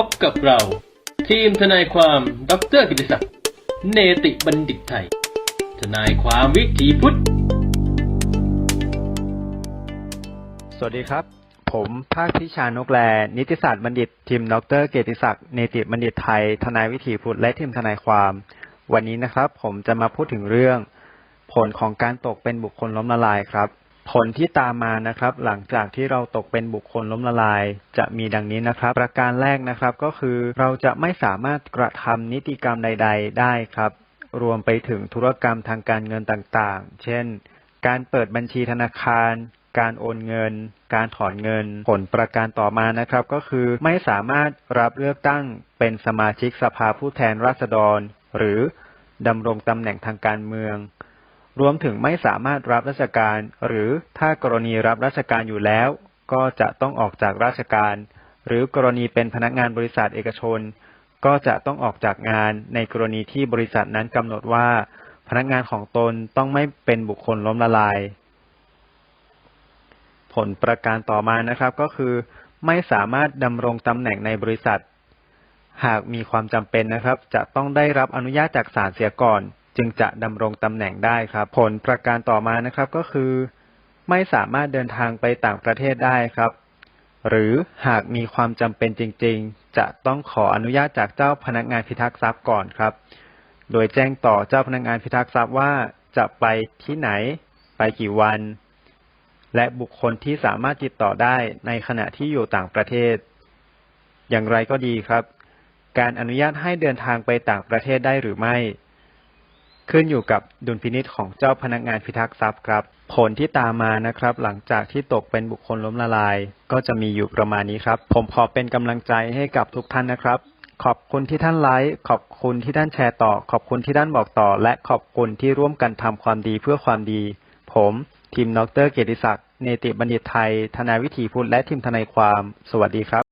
พบกับเรา ทีมทนายความดรกิติศักดิ์เนติบัณฑิตไทย ทนายความวิถีพุทธ สวัสดีครับ ผมภาคพิชานกแล นิติศาสตร์บัณฑิต ทีมดรเกียรติศักดิ์เนติบัณฑิตไทย ทนายวิถีพุทธและทีมทนายความ วันนี้นะครับ ผมจะมาพูดถึงเรื่อง ผลของการตกเป็นบุคคลล้มละลายครับ ผลที่ตามมานะครับ หลังจากที่เราตกเป็นบุคคลล้มละลาย จะมีดังนี้นะครับ ประการแรกนะครับก็คือเราจะไม่สามารถกระทำนิติกรรมใด ๆ ได้ครับ รวมไปถึงธุรกรรมทางการเงินต่างๆ เช่น การเปิดบัญชีธนาคาร การโอนเงิน การถอนเงิน ผลประการต่อมานะครับ ก็คือไม่สามารถรับเลือกตั้งเป็นสมาชิกสภาผู้แทนราษฎร หรือดำรงตำแหน่งทางการเมือง รวมถึงไม่สามารถรับราชการ หรือถ้ากรณีรับราชการอยู่แล้ว ก็จะต้องออกจากราชการ หรือกรณีเป็นพนักงานบริษัทเอกชน ก็จะต้องออกจากงานในกรณีที่บริษัทนั้นกำหนดว่า พนักงานของตนต้องไม่เป็นบุคคลล้มละลาย ผลประการต่อมานะครับก็คือ ไม่สามารถดำรงตำแหน่งในบริษัท หากมีความจำเป็นนะครับ จะต้องได้รับอนุญาตจากศาลเสียก่อน จึงจะดำรงตำแหน่งได้ครับ ผลประการต่อมานะครับก็คือ ไม่สามารถเดินทางไปต่างประเทศได้ครับ หรือหากมีความจำเป็นจริง ๆ จะต้องขออนุญาตจากเจ้าพนักงานพิทักษ์ทรัพย์ก่อนครับ โดยแจ้งต่อเจ้าพนักงานพิทักษ์ทรัพย์ว่าจะไปที่ไหน ไปกี่วัน และบุคคลที่สามารถติดต่อได้ในขณะที่อยู่ต่างประเทศ อย่างไรก็ดีครับ การอนุญาตให้เดินทางไปต่างประเทศได้หรือไม่ ขึ้นอยู่กับดุลพินิษของเจ้าพนักงานพิทักษ์ทรัพย์ครับ ผลที่ตามมานะครับ หลังจากที่ตกเป็นบุคคลล้มละลาย ก็จะมีอยู่ประมาณนี้ครับ ผมขอเป็นกำลังใจให้กับทุกท่านนะครับ ขอบคุณที่ท่านไลค์ขอบคุณที่ท่านแชร์ต่อ ขอบคุณที่ท่านบอกต่อ และขอบคุณที่ร่วมกันทำความดีเพื่อความดี ผมทีมดรเกียรติศักดิ์เนติบัณฑิตไทย ทนายวิถีพุทธและทีมทนายความ สวัสดีครับ